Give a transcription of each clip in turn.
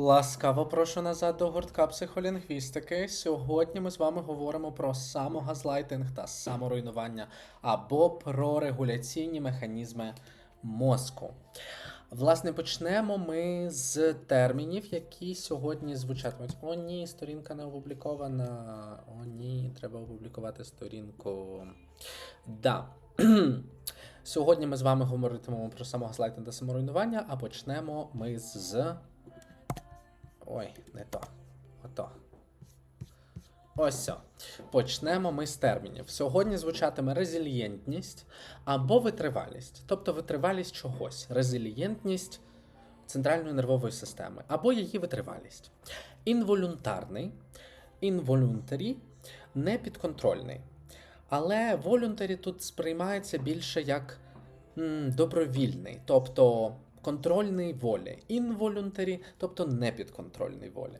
Ласкаво прошу назад до гуртка психолінгвістики. Сьогодні ми з вами говоримо про самогазлайтинг та саморуйнування або про регуляційні механізми мозку. Власне, почнемо ми з термінів, які сьогодні звучатимуть. О, ні, сторінка не опублікована. О, ні, треба опублікувати сторінку. Да. Сьогодні ми з вами говоритимемо про самогазлайтинг та саморуйнування, а почнемо ми з. Ой, не то. Ото. Ось. Почнемо ми з термінів. Сьогодні звучатиме резилієнтність або витривалість. Тобто витривалість чогось. Резилієнтність центральної нервової системи, або її витривалість. Інволюнтарний, інволюнтарі, непідконтрольний. Але волюнтарі тут сприймається більше як м, добровільний, тобто контрольний волі. Інволюнтарі, тобто непідконтрольний волі.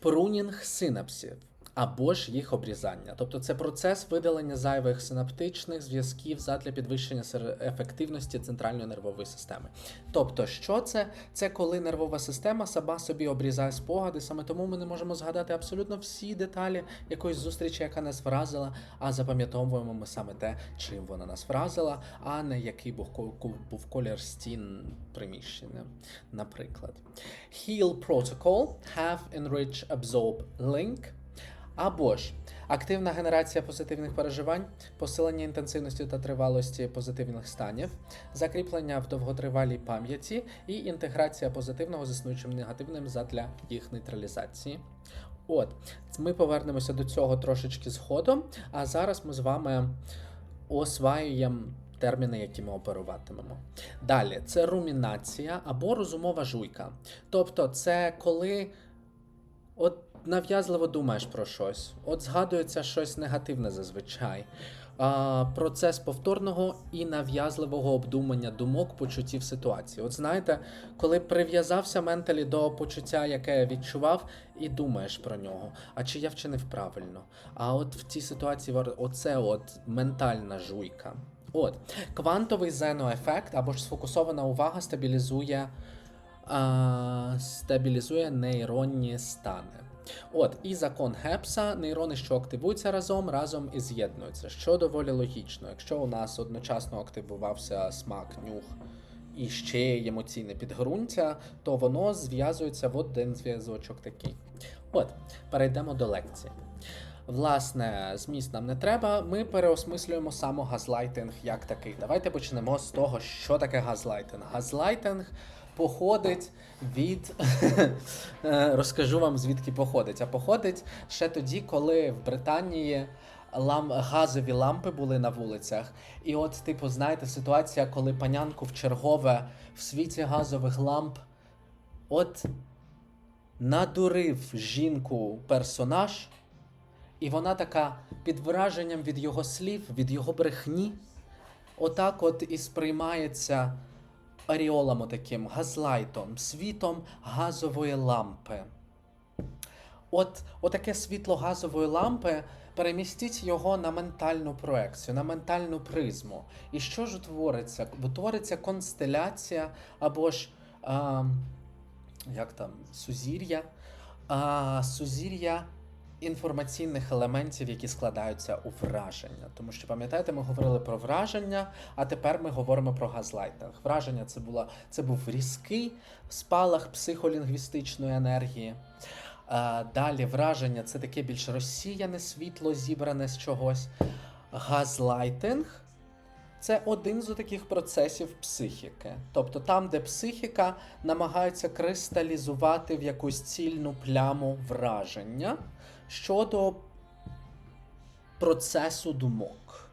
Прунінг синапсів або ж їх обрізання. Тобто це процес видалення зайвих синаптичних зв'язків задля підвищення ефективності центральної нервової системи. Тобто, що це? Це коли нервова система сама собі обрізає спогади, саме тому ми не можемо згадати абсолютно всі деталі якоїсь зустрічі, яка нас вразила, а запам'ятовуємо ми саме те, чим вона нас вразила, а не який був колір стін приміщення, наприклад. Heal Protocol Have Enrich Absorb Link або ж активна генерація позитивних переживань, посилення інтенсивності та тривалості позитивних станів, закріплення в довготривалій пам'яті і інтеграція позитивного з існуючим негативним задля їх нейтралізації. От, ми повернемося до цього трошечки згодом, а зараз ми з вами осваюємо терміни, які ми оперуватимемо. Далі, це румінація або розумова жуйка. Тобто, це коли от нав'язливо думаєш про щось, от згадується щось негативне зазвичай. А, процес повторного і нав'язливого обдумання думок, почуттів ситуації. От знаєте, коли прив'язався менталі до почуття, яке я відчував, і думаєш про нього. А чи я вчинив правильно? А от в цій ситуації оце от ментальна жуйка. От квантовий зеноефект або ж сфокусована увага стабілізує, а, стабілізує нейронні стани. От, і закон Гепса, нейрони, що активуються разом, разом і з'єднуються, що доволі логічно. Якщо у нас одночасно активувався смак, нюх і ще емоційне підґрунтя, то воно зв'язується в один зв'язочок такий. От, перейдемо до лекції. Власне, зміст нам не треба. Ми переосмислюємо самогазлайтинг як такий. Давайте почнемо з того, що таке газлайтинг. Газлайтинг походить від. Е, Розкажу вам звідки походить. А походить ще тоді, коли в Британії лам... газові лампи були на вулицях. І от, типу, знаєте, ситуація, коли панянку в чергове в світі газових ламп. От надурив жінку персонаж, і вона така під враженням від його слів, від його брехні, отак от і сприймається аріолом таким, газлайтом, світом газової лампи. От отаке світло газової лампи, перемістіть його на ментальну проекцію, на ментальну призму. І що ж утвориться? Утвориться констеляція або ж а, як там, сузір'я, а, сузір'я інформаційних елементів, які складаються у враження. Тому що пам'ятаєте, ми говорили про враження, а тепер ми говоримо про газлайтинг. Враження це була це був різкий спалах психолінгвістичної енергії. Далі враження це таке більш розсіяне світло, зібране з чогось. Газлайтинг це один з таких процесів психіки. Тобто там, де психіка намагається кристалізувати в якусь цільну пляму враження щодо процесу думок,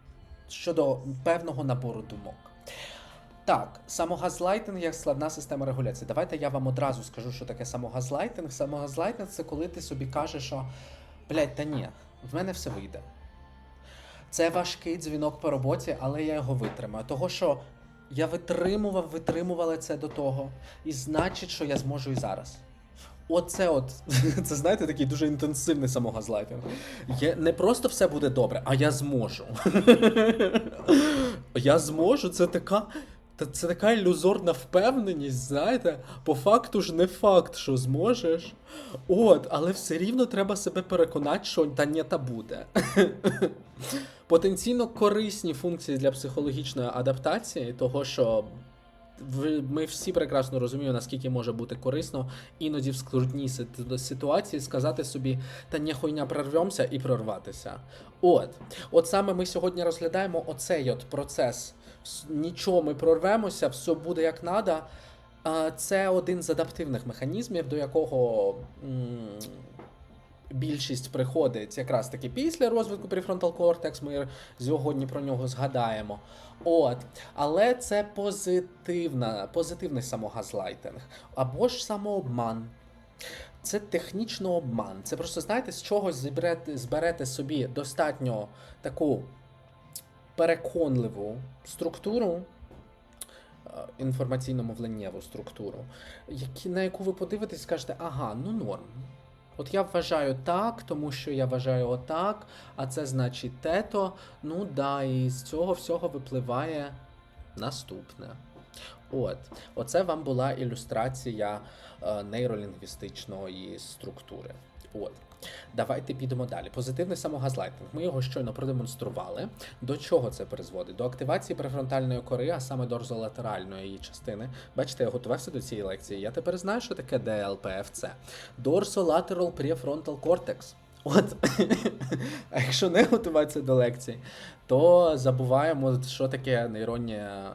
щодо певного набору думок. Так, самогазлайтинг як складна система регуляції. Давайте я вам одразу скажу, що таке самогазлайтинг. Самогазлайтинг це коли ти собі кажеш, що блядь, та ні, в мене все вийде. Це важкий дзвінок по роботі, але я його витримаю. Того, що я витримував, витримувала це до того, і значить, що я зможу і зараз. Оце от, це знаєте, такий дуже інтенсивний самогазлайтинг. Є, не просто все буде добре, а я зможу. я зможу, це така. Та це така ілюзорна впевненість, знаєте, по факту ж не факт, що зможеш. От, але все рівно треба себе переконати, що та ні, та буде. Потенційно корисні функції для психологічної адаптації, того що ми всі прекрасно розуміємо, наскільки може бути корисно іноді в скрутній ситу- ситуації сказати собі, та ні, хуйня прорвемося і прорватися. От, от саме ми сьогодні розглядаємо оцей от процес. Нічого ми прорвемося, все буде як надо. Це один з адаптивних механізмів, до якого більшість приходить якраз таки після розвитку префронтал кортекс. Ми сьогодні про нього згадаємо. От, але це позитивна, позитивний самогазлайтинг або ж самообман. Це технічно обман. Це просто знаєте, з чогось зберете, зберете собі достатньо таку переконливу структуру, е, інформаційно-мовленнєву структуру, які, на яку ви подивитесь скажете, ага, ну норм. От я вважаю так, тому що я вважаю отак, а це значить тето. Ну да, і з цього всього випливає наступне. От, оце вам була ілюстрація е, нейролінгвістичної структури. От. Давайте підемо далі. Позитивний самогазлайтинг. Ми його щойно продемонстрували. До чого це призводить? До активації префронтальної кори, а саме дорзолатеральної її частини. Бачите, я готувався до цієї лекції. Я тепер знаю, що таке ДЛПФЦ. Dorsolateral Prefrontal Cortex. От, а якщо не готуватися до лекцій, то забуваємо, що таке нейронні е,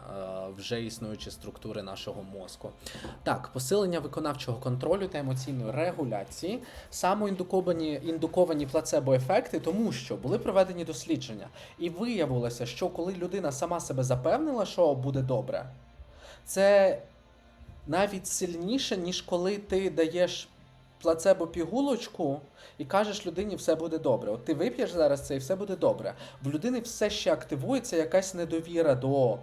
вже існуючі структури нашого мозку. Так, посилення виконавчого контролю та емоційної регуляції, самоіндуковані індуковані плацебо-ефекти, тому що були проведені дослідження, і виявилося, що коли людина сама себе запевнила, що буде добре, це навіть сильніше, ніж коли ти даєш плацебо-пігулочку і кажеш людині, все буде добре. От ти вип'єш зараз це і все буде добре. В людини все ще активується якась недовіра до.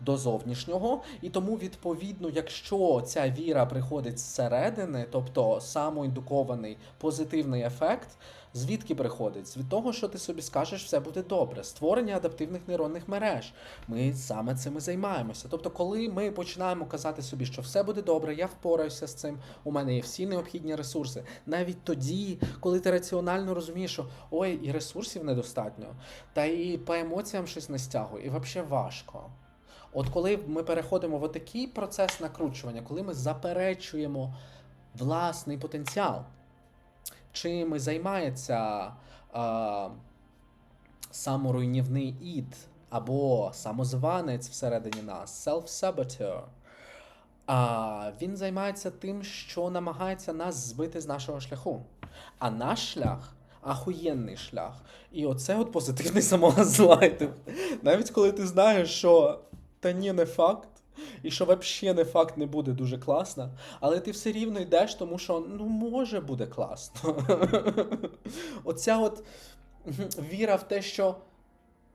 До зовнішнього, і тому, відповідно, якщо ця віра приходить зсередини, тобто самоіндукований позитивний ефект, звідки приходить? Від того, що ти собі скажеш, все буде добре. Створення адаптивних нейронних мереж. Ми саме цим і займаємося. Тобто, коли ми починаємо казати собі, що все буде добре, я впораюся з цим, у мене є всі необхідні ресурси. Навіть тоді, коли ти раціонально розумієш, що ой, і ресурсів недостатньо, та і по емоціям щось не стягує, і взагалі важко. От коли ми переходимо в такий процес накручування, коли ми заперечуємо власний потенціал, чим займається а, саморуйнівний ід або самозванець всередині нас, self-saboteur, а, він займається тим, що намагається нас збити з нашого шляху. А наш шлях ахуєнний шлях. І оце от позитивний самогазлайтинг. Навіть коли ти знаєш, що та ні, не факт. І що взагалі не факт не буде дуже класно, але ти все рівно йдеш, тому що ну може буде класно. Оця от віра в те, що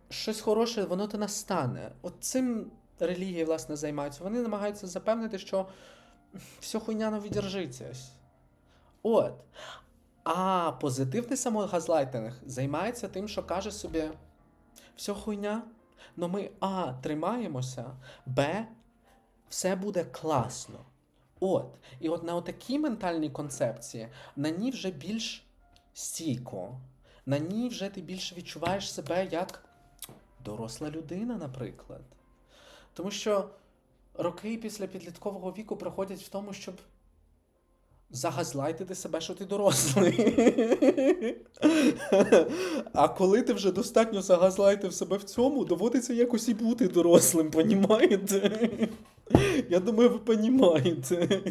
щось хороше, воно то настане. От цим релігії, власне, займаються. Вони намагаються запевнити, що все хуйня не віддержиться. От. А позитивний самогазлайтинг займається тим, що каже собі: все хуйня, но ми А. Тримаємося, Б. Все буде класно. От. І от на отакій ментальній концепції на ній вже більш стійко. На ній вже ти більше відчуваєш себе як доросла людина, наприклад. Тому що роки після підліткового віку проходять в тому, щоб загазлайтити себе, що ти дорослий. А коли ти вже достатньо загазлайтив себе в цьому, доводиться якось і бути дорослим, понімаєте? Я думаю, ви понімаєте.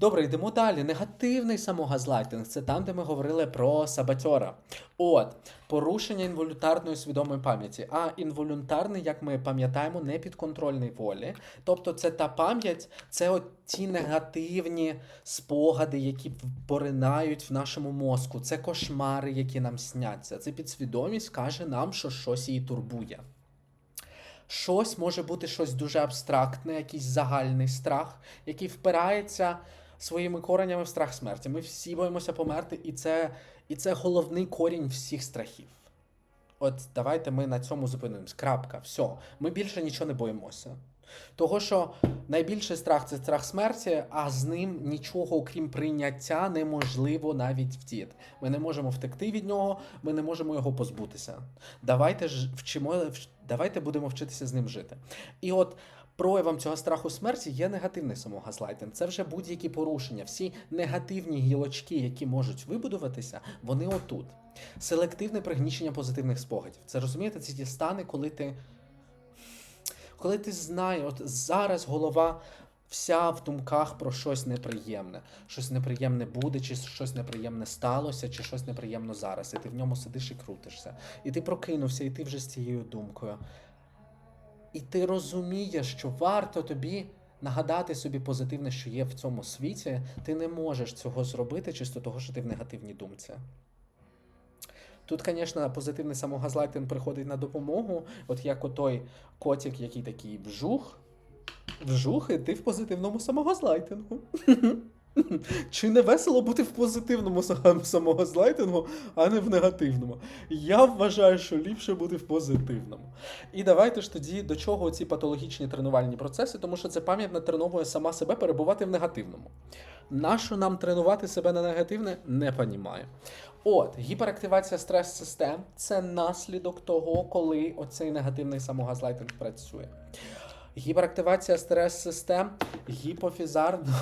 Добре, йдемо далі. Негативний самогазлайтинг це там, де ми говорили про саботьора. От, порушення інволюнтарної свідомої пам'яті. А інволюнтарний, як ми пам'ятаємо, не підконтрольний волі. Тобто, це та пам'ять, це от ті негативні спогади, які поринають в нашому мозку. Це кошмари, які нам сняться. Це підсвідомість каже нам, що щось її турбує. Щось може бути щось дуже абстрактне, якийсь загальний страх, який впирається своїми коренями в страх смерті. Ми всі боїмося померти, і це, і це головний корінь всіх страхів. от давайте ми на цьому зупинимось. Крапка, все. Ми більше нічого не боїмося. Того, що найбільший страх це страх смерті, а з ним нічого, окрім прийняття, неможливо навіть втіти. Ми не можемо втекти від нього, ми не можемо його позбутися. Давайте ж вчимо, давайте будемо вчитися з ним жити. І от проявом цього страху смерті є негативний самогазлайтинг. Це вже будь-які порушення. Всі негативні гілочки, які можуть вибудуватися, вони отут. Селективне пригнічення позитивних спогадів. Це розумієте, це ті стани, коли ти. Коли ти знаєш, от зараз голова вся в думках про щось неприємне. Щось неприємне буде, чи щось неприємне сталося, чи щось неприємно зараз. І ти в ньому сидиш і крутишся. І ти прокинувся, і ти вже з цією думкою. І ти розумієш, що варто тобі нагадати собі позитивне, що є в цьому світі, ти не можеш цього зробити чисто того, що ти в негативній думці. Тут, звісно, позитивний самогазлайтинг приходить на допомогу, от як отой котик, який такий вжух, вжух, і ти в позитивному самогазлайтингу. Чи не весело бути в позитивному са- самогазлайтингу, а не в негативному? Я вважаю, що ліпше бути в позитивному. І давайте ж тоді до чого ці патологічні тренувальні процеси, тому що це пам'ять натреновує сама себе перебувати в негативному. Нащо нам тренувати себе на негативне, не понімаю. От, гіперактивація стрес-систем це наслідок того, коли оцей негативний самогазлайтинг працює. Гіперактивація стрес-систем гіпофізарно.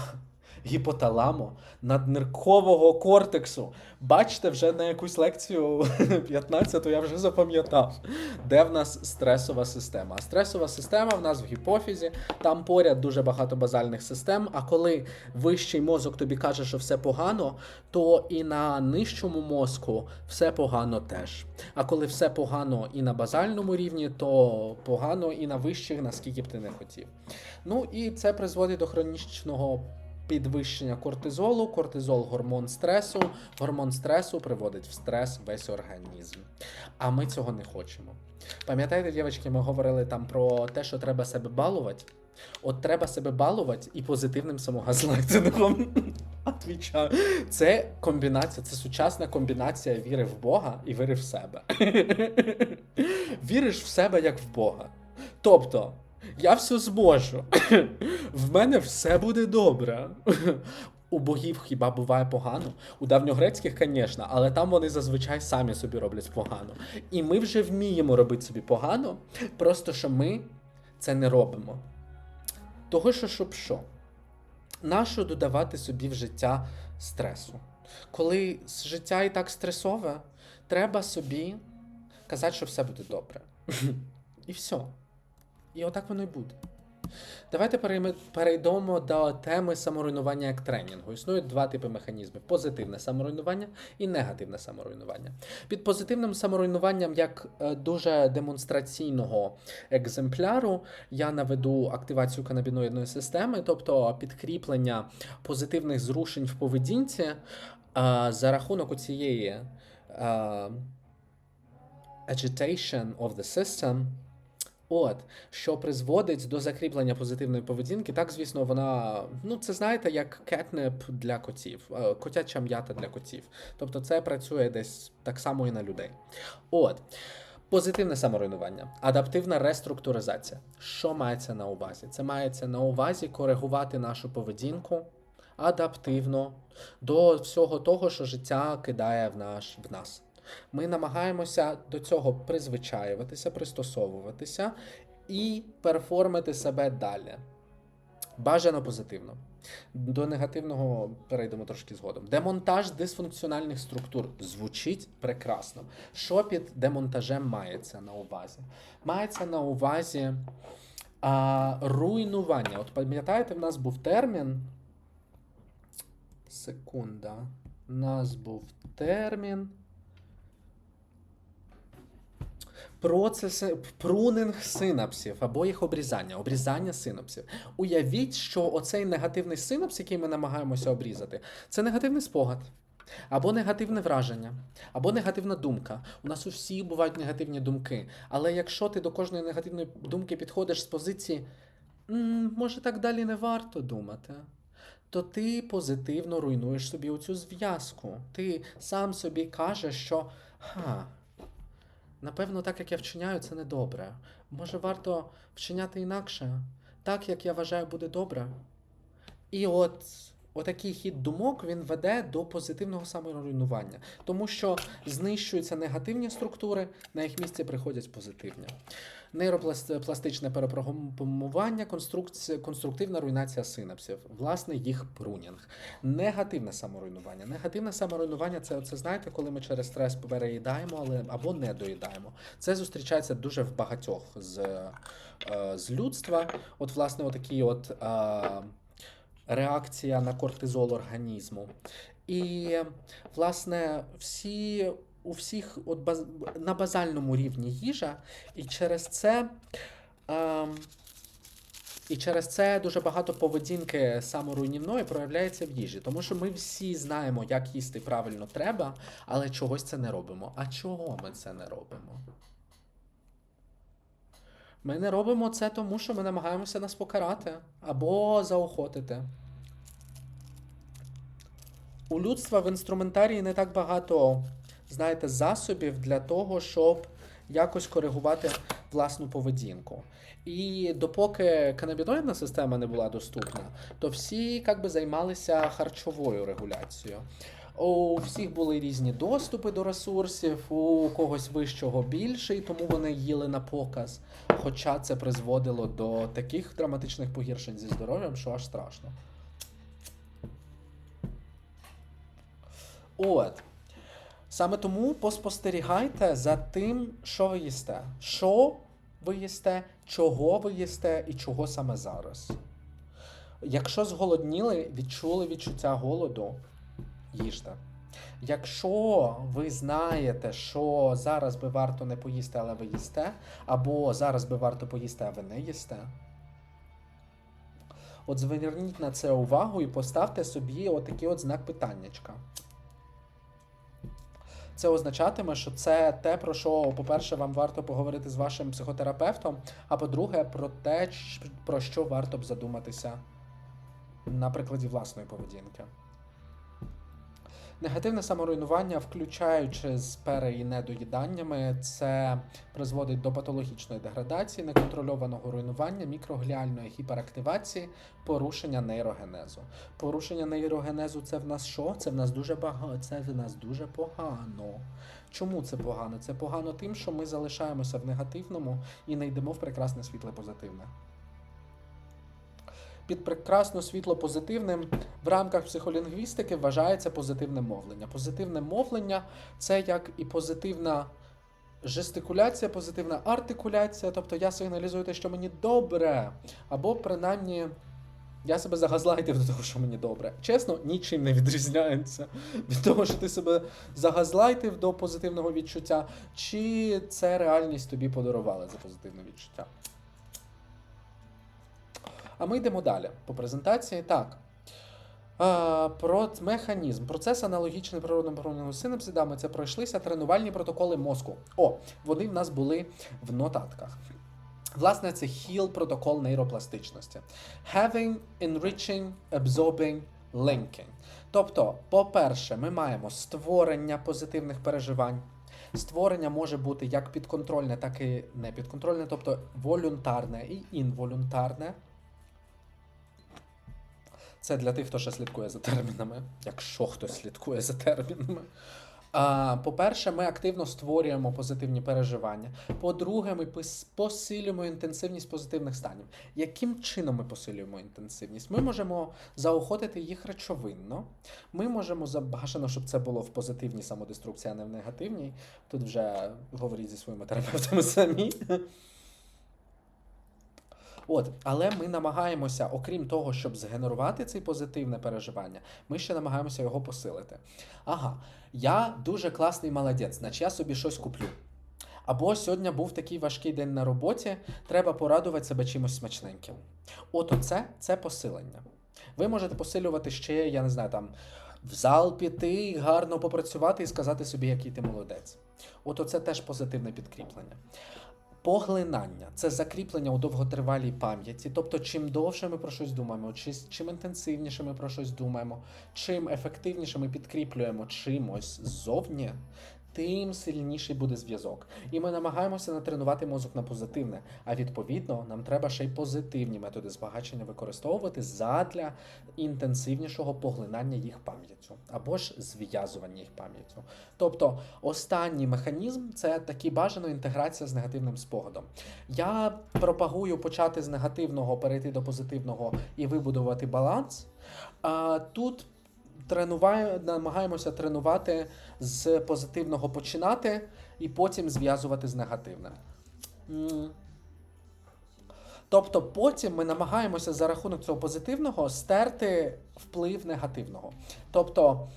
Гіпоталамо надниркового кортексу. Бачите, вже на якусь лекцію 15-ту я вже запам'ятав, де в нас стресова система. А стресова система в нас в гіпофізі, там поряд дуже багато базальних систем. А коли вищий мозок тобі каже, що все погано, то і на нижчому мозку все погано теж. А коли все погано і на базальному рівні, то погано і на вищих, наскільки б ти не хотів. Ну і це призводить до хронічного підвищення кортизолу. Кортизол гормон стресу. Гормон стресу приводить в стрес весь організм. А ми цього не хочемо. Пам'ятаєте, дівчатки, ми говорили там про те, що треба себе балувати. От треба себе балувати і позитивним самогазлайтингом. Це комбінація, це сучасна комбінація віри в Бога і віри в себе. Віриш в себе як в Бога. Тобто, я все зможу. В мене все буде добре. У богів хіба буває погано? У давньогрецьких, звісно, але там вони зазвичай самі собі роблять погано. І ми вже вміємо робити собі погано, просто що ми це не робимо. Того, що щоб що? Нащо додавати собі в життя стресу? Коли життя і так стресове, треба собі казати, що все буде добре. І все. І отак воно і буде. Давайте перейдемо до теми саморуйнування як тренінгу. Існують два типи механізмів: позитивне саморуйнування і негативне саморуйнування. Під позитивним саморуйнуванням, як е, дуже демонстраційного екземпляру, я наведу активацію канабіноїдної системи, тобто підкріплення позитивних зрушень в поведінці е, за рахунок цієї е, agitation of the system. От, що призводить до закріплення позитивної поведінки. Так, звісно, вона, ну, це знаєте, як кетнеп для котів, е, котяча м'ята для котів. Тобто це працює десь так само і на людей. От. Позитивне саморуйнування, адаптивна реструктуризація. Що мається на увазі? Це мається на увазі коригувати нашу поведінку адаптивно до всього того, що життя кидає в, наш, в нас. Ми намагаємося до цього призвичаюватися, пристосовуватися і перформити себе далі. Бажано позитивно. До негативного перейдемо трошки згодом. Демонтаж дисфункціональних структур звучить прекрасно. Що під демонтажем мається на увазі? Мається на увазі а, руйнування. От пам'ятаєте, в нас був термін. Секунда. У нас був термін. Процеси прунинг синапсів або їх обрізання, обрізання синапсів. Уявіть, що оцей негативний синапс, який ми намагаємося обрізати, це негативний спогад, або негативне враження, або негативна думка. У нас у всіх бувають негативні думки. Але якщо ти до кожної негативної думки підходиш з позиції, «М, може так далі не варто думати. То ти позитивно руйнуєш собі оцю зв'язку. Ти сам собі кажеш, що ха, напевно, так як я вчиняю, це не добре. Може, варто вчиняти інакше, так як я вважаю буде добре. І от отакий хід думок він веде до позитивного саморуйнування, тому що знищуються негативні структури, на їх місце приходять позитивні. Нейропластичне перепрограмування, конструктивна руйнація синапсів, власне, їх прунінг. Негативне саморуйнування. Негативне саморуйнування це, це знаєте, коли ми через стрес переїдаємо але, або не доїдаємо. Це зустрічається дуже в багатьох з, е, з людства. От, власне, отакі от. Е, реакція на кортизол організму. І, власне, всі, у всіх от баз, на базальному рівні їжа, і через це. Ем, і через це дуже багато поведінки саморуйнівної проявляється в їжі, тому що ми всі знаємо, як їсти правильно треба, але чогось це не робимо. А чого ми це не робимо? Ми не робимо це тому, що ми намагаємося нас покарати або заохотити. У людства в інструментарії не так багато, знаєте, засобів для того, щоб якось коригувати власну поведінку. І допоки канабіноїдна система не була доступна, то всі як би, займалися харчовою регуляцією. У всіх були різні доступи до ресурсів, у когось вищого більше, і тому вони їли на показ. Хоча це призводило до таких драматичних погіршень зі здоров'ям, що аж страшно. От. Саме тому поспостерігайте за тим, що ви їсте. Що ви їсте, чого ви їсте і чого саме зараз. Якщо зголодніли, відчули відчуття голоду, їжте. Якщо ви знаєте, що зараз би варто не поїсти, але ви їсте, або зараз би варто поїсти, а ви не їсте. От зверніть на це увагу і поставте собі отакий от знак питаннячка. Це означатиме, що це те, про що, по-перше, вам варто поговорити з вашим психотерапевтом, а по-друге, про те, про що варто б задуматися на прикладі власної поведінки. Негативне саморуйнування, включаючи з пере і недоїданнями, це призводить до патологічної деградації, неконтрольованого руйнування, мікрогліальної гіперактивації, порушення нейрогенезу. Порушення нейрогенезу це в нас що? Це в нас дуже багато, це в нас дуже погано. Чому це погано? Це погано тим, що ми залишаємося в негативному і не йдемо в прекрасне світле позитивне. Під прекрасно світло позитивним в рамках психолінгвістики вважається позитивне мовлення. Позитивне мовлення це як і позитивна жестикуляція, позитивна артикуляція. Тобто я сигналізую те, що мені добре, або принаймні. Я себе загазлайтив до того, що мені добре. Чесно, нічим не відрізняється від того, що ти себе загазлайтив до позитивного відчуття, чи це реальність тобі подарувала за позитивне відчуття. А ми йдемо далі по презентації. Так. Про механізм. Процес аналогічний природно-природному синапсида. Ми це пройшлися. Тренувальні протоколи мозку. О, вони в нас були в нотатках. Власне, це HEAL протокол нейропластичності. Having, enriching, absorbing, linking. Тобто, по-перше, ми маємо створення позитивних переживань. Створення може бути як підконтрольне, так і непідконтрольне, тобто волюнтарне і інволюнтарне. Це для тих, хто ще слідкує за термінами, якщо хтось слідкує за термінами. По-перше, ми активно створюємо позитивні переживання. По-друге, ми посилюємо інтенсивність позитивних станів. Яким чином ми посилюємо інтенсивність? Ми можемо заохотити їх речовинно. Ми можемо за- бажано, щоб це було в позитивній самодеструкції, а не в негативній. Тут вже говоріть зі своїми терапевтами самі. От, але ми намагаємося, окрім того, щоб згенерувати це позитивне переживання, ми ще намагаємося його посилити. Ага, я дуже класний молодець, значить я собі щось куплю. Або сьогодні був такий важкий день на роботі, треба порадувати себе чимось смачненьким. От оце це посилення. Ви можете посилювати ще, я не знаю, там в зал піти, гарно попрацювати і сказати собі, який ти молодець. От оце теж позитивне підкріплення. Поглинання це закріплення у довготривалій пам'яті. Тобто, чим довше ми про щось думаємо, чи, чим інтенсивніше ми про щось думаємо, чим ефективніше ми підкріплюємо чимось ззовні, тим сильніший буде зв'язок. І ми намагаємося натренувати мозок на позитивне. А відповідно, нам треба ще й позитивні методи збагачення використовувати задля інтенсивнішого поглинання їх пам'яттю або ж зв'язування їх пам'яттю. Тобто, останній механізм це таки бажана інтеграція з негативним спогадом. Я пропагую почати з негативного, перейти до позитивного і вибудувати баланс. А тут тренуваю, намагаємося тренувати з позитивного починати і потім зв'язувати з негативним. Тобто потім ми намагаємося за рахунок цього позитивного стерти вплив негативного. Тобто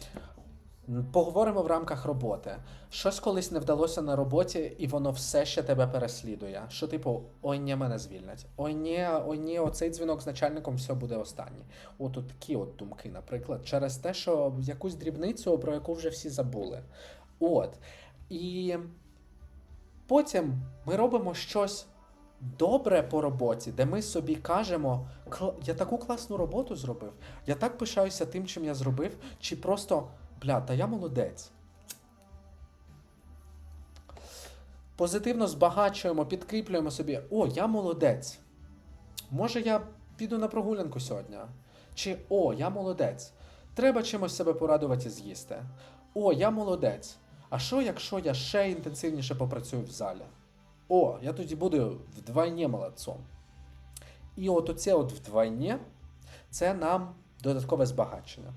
поговоримо в рамках роботи. Щось колись не вдалося на роботі, і воно все ще тебе переслідує. Що, типу, ой, ні, мене звільнять. Ой, ні, ой, ні, оцей дзвінок з начальником все буде останній. От от такі от думки, наприклад, через те, що якусь дрібницю, про яку вже всі забули. От. І потім ми робимо щось добре по роботі, де ми собі кажемо, «Кл- я таку класну роботу зробив, я так пишаюся тим, чим я зробив, чи просто, бля, та я молодець. Позитивно збагачуємо, підкріплюємо собі, о, я молодець. Може, я піду на прогулянку сьогодні? Чи о, я молодець. Треба чимось себе порадувати і з'їсти. О, я молодець. А що, якщо я ще інтенсивніше попрацюю в залі? О, я тоді буду вдвойне молодцом. І от оце от вдвойне це нам додаткове збагачення.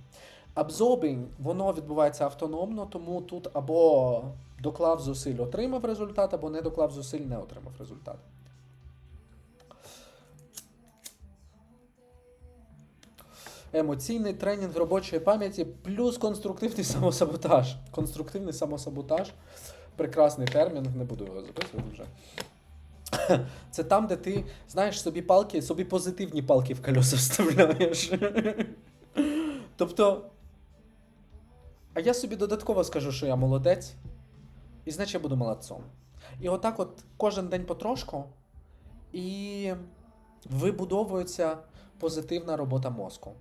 Абзорбінг, воно відбувається автономно, тому тут або доклав зусиль, отримав результат, або не доклав зусиль, не отримав результат. Емоційний тренінг робочої пам'яті плюс конструктивний самосаботаж. Конструктивний самосаботаж. Прекрасний термін, не буду його записувати вже. Це там, де ти знаєш собі палки, собі позитивні палки в колеса вставляєш. Тобто. А я собі додатково скажу, що я молодець, і значить я буду молодцом. І отак, от кожен день потрошку, і вибудовується позитивна робота мозку.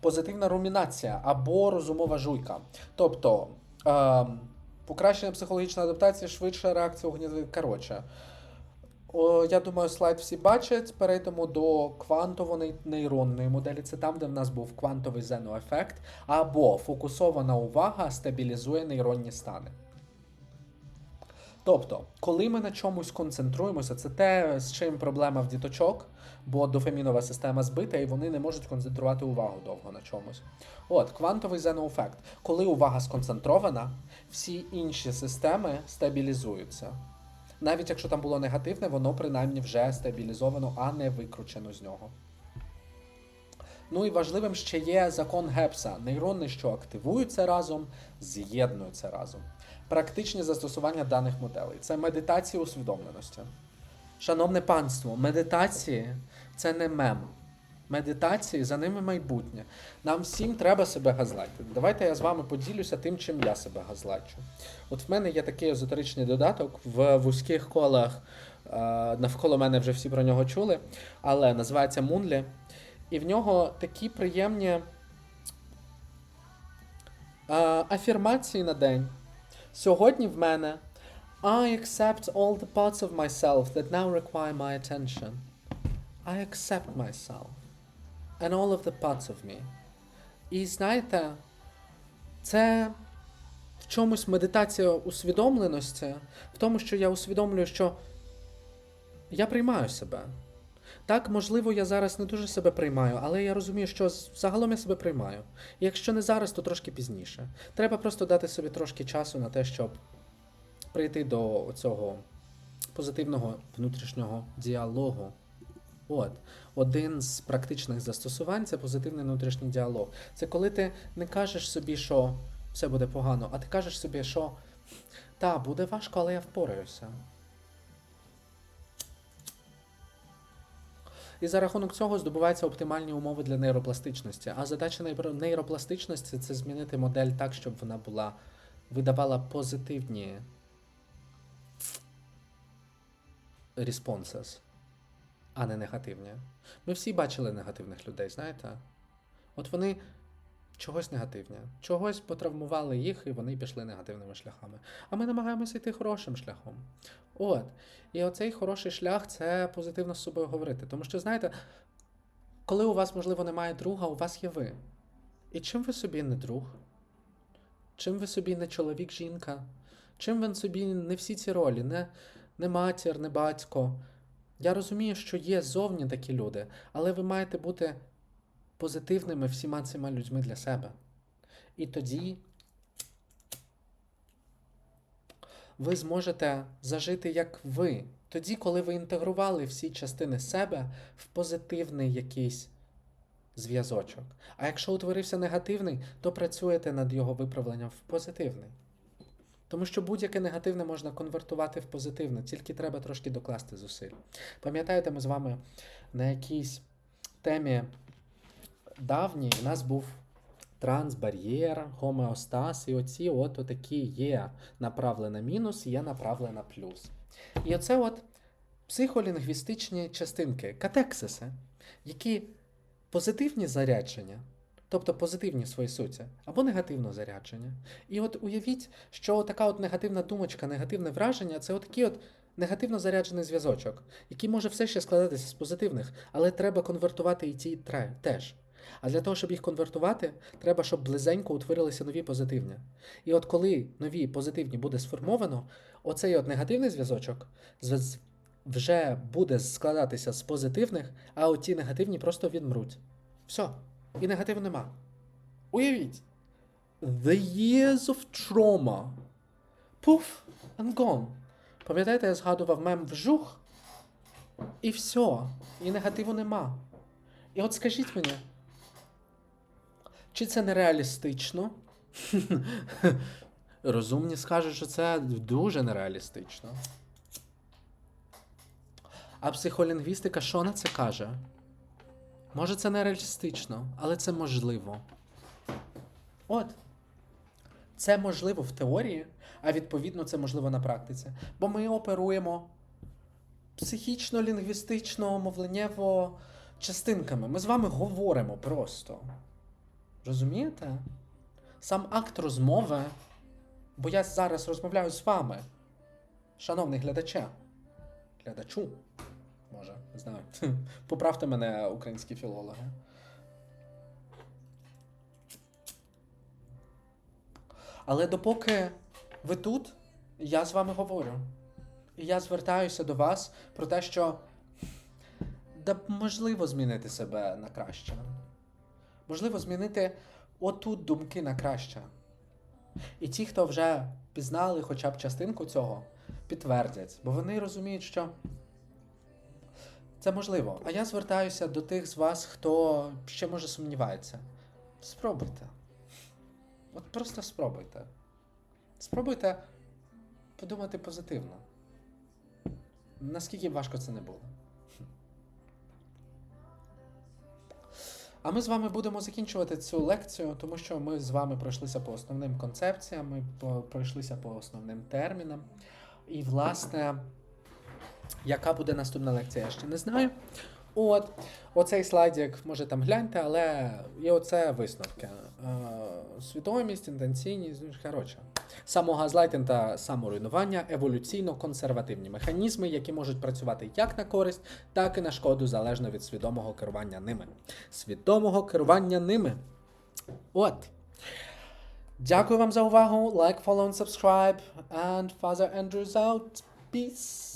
Позитивна румінація або розумова жуйка. Тобто, ем, покращення психологічної адаптації, швидша реакція гніву. Коротше, я думаю, слайд всі бачать. Перейдемо до квантово-нейронної моделі. Це там, де в нас був квантовий зеноефект, або фокусована увага стабілізує нейронні стани. Тобто, коли ми на чомусь концентруємося, це те, з чим проблема в діточок, бо дофамінова система збита, і вони не можуть концентрувати увагу довго на чомусь. От, квантовий зеноефект. Коли увага сконцентрована, всі інші системи стабілізуються. Навіть якщо там було негативне, воно принаймні вже стабілізовано, а не викручено з нього. Ну і важливим ще є закон Гепса. Нейрони, що активуються разом, з'єднуються разом. Практичні застосування даних моделей. Це медитація усвідомленості. Шановне панство, медитації це не мем. Медитації за ними майбутнє. Нам всім треба себе газлайтити. Давайте я з вами поділюся тим, чим я себе газлайчу. От в мене є такий езотеричний додаток в вузьких колах. е, Навколо мене вже всі про нього чули, але називається Moonly. І в нього такі приємні е, афірмації на день. Сьогодні в мене I accept all the parts of myself that now require my attention. I accept myself and all of the parts of me. І знаєте, це в чомусь медитація усвідомленості, в тому, що я усвідомлюю, що я приймаю себе. Так, можливо, я зараз не дуже себе приймаю, але я розумію, що загалом я себе приймаю. І якщо не зараз, то трошки пізніше. Треба просто дати собі трошки часу на те, щоб прийти до цього позитивного внутрішнього діалогу. От, один з практичних застосувань це позитивний внутрішній діалог. Це коли ти не кажеш собі, що все буде погано, а ти кажеш собі, що та, буде важко, але я впораюся. І за рахунок цього здобуваються оптимальні умови для нейропластичності. А задача нейропластичності це змінити модель так, щоб вона була видавала позитивні responses, а не негативні. Ми всі бачили негативних людей, знаєте? От вони чогось негативні, чогось потравмували їх, і вони пішли негативними шляхами. А ми намагаємося йти хорошим шляхом. От. І оцей хороший шлях це позитивно з собою говорити. Тому що, знаєте, коли у вас, можливо, немає друга, у вас є ви. І чим ви собі не друг? Чим ви собі не чоловік, жінка? Чим ви собі не всі ці ролі, не, не матір, не батько? Я розумію, що є зовні такі люди, але ви маєте бути позитивними всіма цими людьми для себе. І тоді ви зможете зажити як ви. Тоді, коли ви інтегрували всі частини себе в позитивний якийсь зв'язочок. А якщо утворився негативний, то працюєте над його виправленням в позитивний. Тому що будь-яке негативне можна конвертувати в позитивне, тільки треба трошки докласти зусиль. Пам'ятаєте, ми з вами на якійсь темі давній в нас був трансбар'єр, гомеостаз, і оці от такі є направлена мінус, є направлена плюс. І оце от психолінгвістичні частинки, катексиси, які позитивні зарядження, тобто позитивні в своїй суті, або негативно зарядження. І от уявіть, що така от негативна думочка, негативне враження це отакий от негативно заряджений зв'язочок, який може все ще складатися з позитивних, але треба конвертувати і ті теж. А для того, щоб їх конвертувати, треба, щоб близенько утворилися нові позитивні. І от коли нові позитивні буде сформовано, оцей от негативний зв'язочок вже буде складатися з позитивних, а от ті негативні просто відмруть. Все. І негативу нема. Уявіть. The years of trauma. Пуф, and gone. Пам'ятаєте, я згадував мем вжух? І все. І негативу нема. І от скажіть мені, чи це нереалістично? Розумні скажуть, що це дуже нереалістично. А психолінгвістика що на це каже? Може, це нереалістично, але це можливо. От. Це можливо в теорії, а відповідно це можливо на практиці. Бо ми оперуємо психічно-лінгвістично, мовленнєво частинками. Ми з вами говоримо просто. Розумієте? Сам акт розмови, бо я зараз розмовляю з вами, шановний глядача. Глядачу. Може, не знаю. Поправте мене, українські філологи. Але допоки ви тут, я з вами говорю. І я звертаюся до вас про те, що да, можливо змінити себе на краще. Можливо, змінити отут думки на краще. І ті, хто вже пізнали хоча б частинку цього, підтвердять, бо вони розуміють, що це можливо. А я звертаюся до тих з вас, хто ще може сумнівається. Спробуйте. От просто спробуйте. Спробуйте подумати позитивно. Наскільки важко це не було. А ми з вами будемо закінчувати цю лекцію, тому що ми з вами пройшлися по основним концепціям, ми пройшлися по основним термінам. І, власне, яка буде наступна лекція, я ще не знаю. От, оцей слайдик, може там гляньте, але і оце висновки. Е, свідомість, інтенційність, ну, коротше. Самогазлайтинг та саморуйнування еволюційно-консервативні механізми, які можуть працювати як на користь, так і на шкоду, залежно від свідомого керування ними. Свідомого керування ними. От. Дякую вам за увагу. Like, follow and subscribe. And Father Andrew's out. Peace.